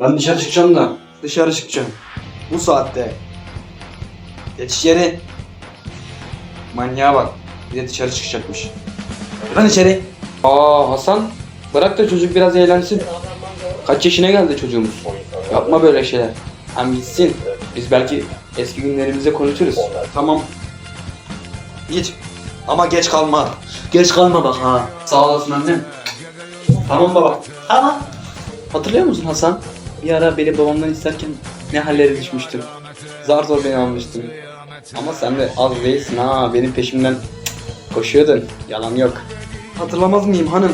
Ben dışarı çıkacağım da. Dışarı çıkacağım. Bu saatte. Geç içeri. Manyağa bak. Bir de dışarı çıkacakmış. Lan içeri. Aa Hasan. Bırak da çocuk biraz eğlensin. Kaç yaşına geldi çocuğumuz? Yapma böyle şeyler. Hem gitsin. Biz belki eski günlerimize konuşuruz. Tamam. Git. Ama geç kalma. Geç kalma bak ha. Sağ olasın annem. Tamam baba. Tamam. Hatırlıyor musun Hasan? Bir ara beni babamdan isterken ne hallere düşmüştüm. Zar zor beni almıştın. Ama sen de az değilsin ha. Benim peşimden koşuyordun. Yalan yok. Hatırlamaz mıyım hanım?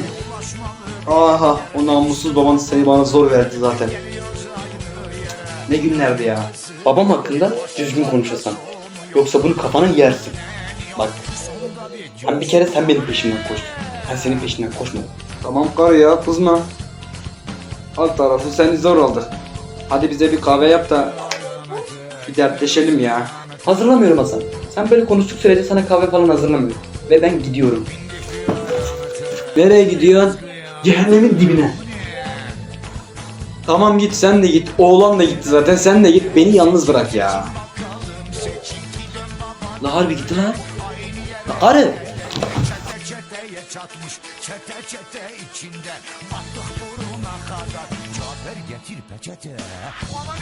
Aha o namussuz baban seni bana zor verdi zaten. Ne günlerdi ya. Babam hakkında düzgün konuş Hasan. Yoksa bunu kafana yersin. Bak. Hani bir kere sen benim peşimden koştun. Ben senin peşinden koşmadım. Tamam kar ya kızma. Alt tarafı seni zor aldık. Hadi bize bir kahve yap da bir dertleşelim ya. Hazırlamıyorum Hasan. Sen böyle konuştuk sürece sana kahve falan hazırlamıyorum. Ve ben gidiyorum. Nereye gidiyorsun? Cehennemin dibine. Tamam git sen de git. Oğlan da gitti zaten. Sen de git. Beni yalnız bırak ya. La harbi gitti lan. La karı. Çeteye çatmış çete çete içinde Battık Cafer getir peçete. Aman